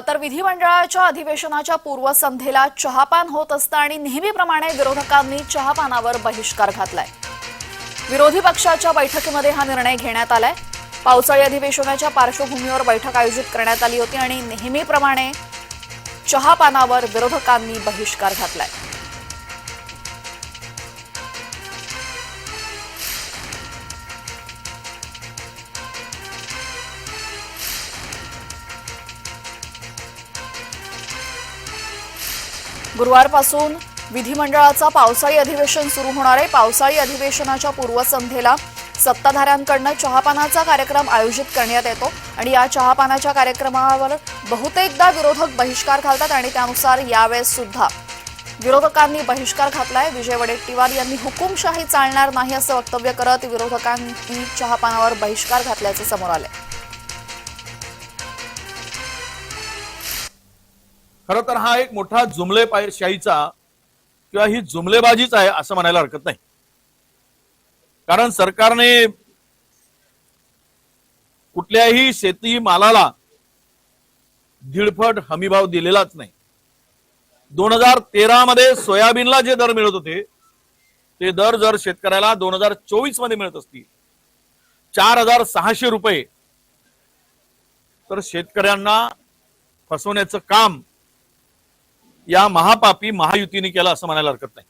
तर विधिमंडळाच्या अधिवेशनाच्या पूर्वसंध्येला चहापान होत असतं आणि नेहमीप्रमाणे विरोधकांनी चहापानावर बहिष्कार घातलाय. विरोधी पक्षाच्या बैठकीमध्ये हा निर्णय घेण्यात आलाय. पावसाळी अधिवेशनाच्या पार्श्वभूमीवर बैठक आयोजित करण्यात आली होती आणि नेहमीप्रमाणे चहापानावर विरोधकांनी बहिष्कार घातलाय. गुरुवारपासून विधिमंडळाचा पावसाळी अधिवेशन सुरू होणार आहे. पावसाळी अधिवेशनाच्या पूर्वसंध्येला सत्ताधाऱ्यांकडनं चहापानाचा कार्यक्रम आयोजित करण्यात येतो आणि या चहापानाच्या कार्यक्रमावर बहुतेकदा विरोधक बहिष्कार घालतात आणि त्यानुसार यावेळेस सुद्धा विरोधकांनी बहिष्कार घातलाय. विजय वडेट्टीवार यांनी हुकुमशाही चालणार नाही असं वक्तव्य करत विरोधकांनी चहापानावर बहिष्कार घातल्याचं समोर आलंय. खर तर हा एक मोठा जुमले शाहीचा किंवा ही जुमलेबाजीच आहे असं म्हणायला हरकत नाही. कारण सरकारने कुठल्याही शेती मालाला दीडफट हमीभाव दिलेलाच नाही. दोन हजार तेरा मध्ये सोयाबीनला जे दर मिळत होते ते दर जर शेतकऱ्याला दोन हजार चोवीसमध्ये मिळत असतील चार हजार सहाशे रुपये तर शेतकऱ्यांना फसवण्याचं काम या महापापी महायुतीने केला असं म्हणायला हरकत नाही.